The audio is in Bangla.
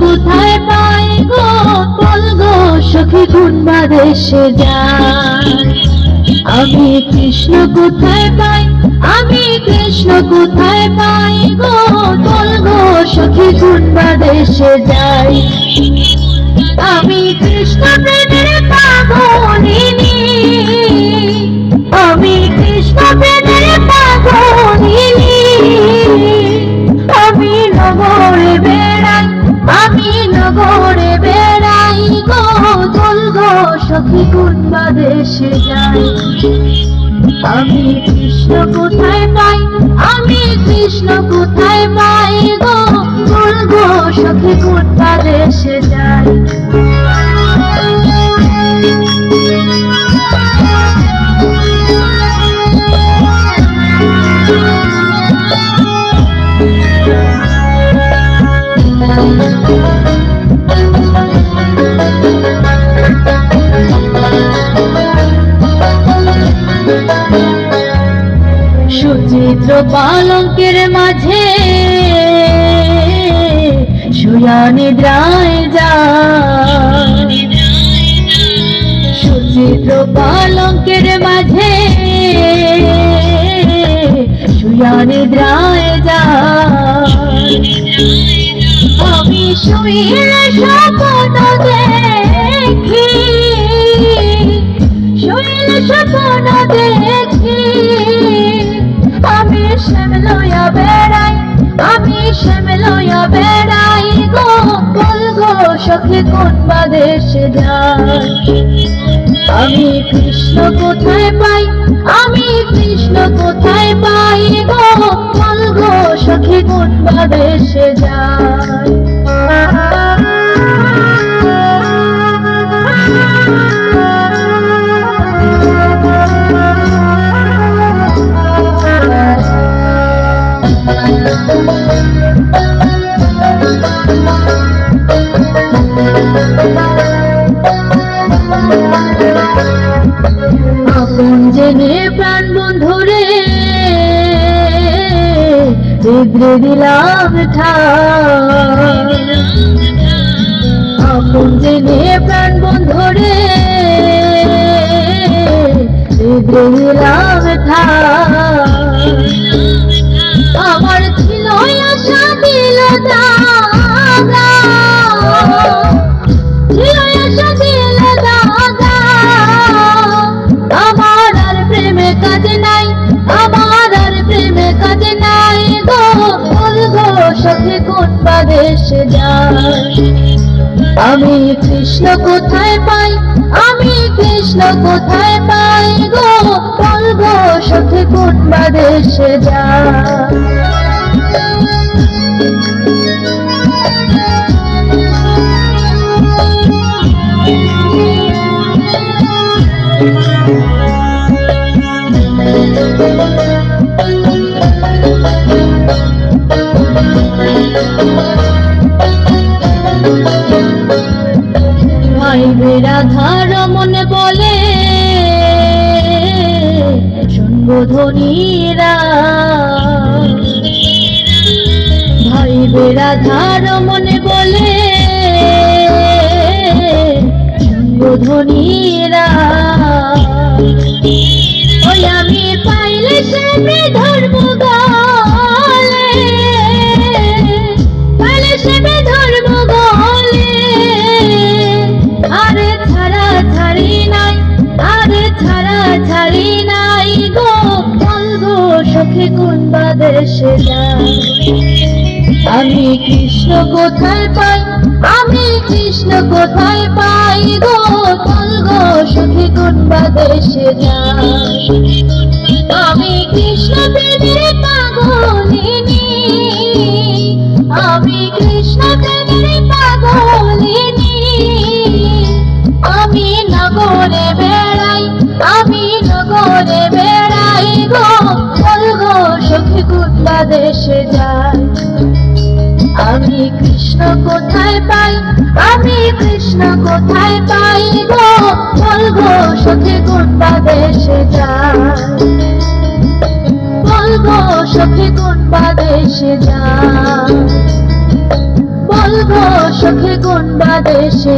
কোথায় পাই গো? বল সখী কোন দেশে যাই আমি কৃষ্ণ কোথায় পাই? আমি কৃষ্ণ কোথায় পাই গো? বল সখী কোন দেশে যাই আমি কৃষ্ণ প্রেমের পাগলিনী। আমি সখী কোন দেশে যায়। আমি কৃষ্ণ কোথায় পাই? আমি কৃষ্ণ কোথায় পাই গো? গো সখী কুন্বা পালঙ্কের মাঝে শুয়া নিদ্রায় যা সুচিত্র পালঙ্কের মাঝে শুয়া নিদ্রায় যা আমি শুয়ে স্বপ্ন দেখি। বেড়াই গো আমি কৃষ্ণ কোথায় পাই? আমি কৃষ্ণ কোথায় পাই? রেদ্রে দিলাম আপন জেনে প্রাণ বন্ধুরে রেদ্রে দিলাম আমার ছিল আশা দিল আমার আর প্রেমে কাজে নাই, আমার আর প্রেমে কাজে কোন দেশে যাই আমি কৃষ্ণ কোথায় পাই? আমি কৃষ্ণ কোথায় পাই গো? বলব, সখী কোন দেশে যাই ধনীরা ভাই রাধার মনে বলে ধনীরা ওই আমি পাইলে সে ধর্ম ছাড়া ছাড়ি আরে ছাড়া সখী কোন বাদেশে আমি কৃষ্ণ কোথায় পাই? আমি কৃষ্ণ কোথায় পাই গো? বল গো, সখী কোন বাদেশে আমি কৃষ্ণ কৃষ্ণ কোথায় পাই? আমি কৃষ্ণ কোথায় পাই গো? বল গো সখী পাবে দেশে যাই। বল গো সখী গুণ বাদেশে যায় বলব সখী কোন বাদেশে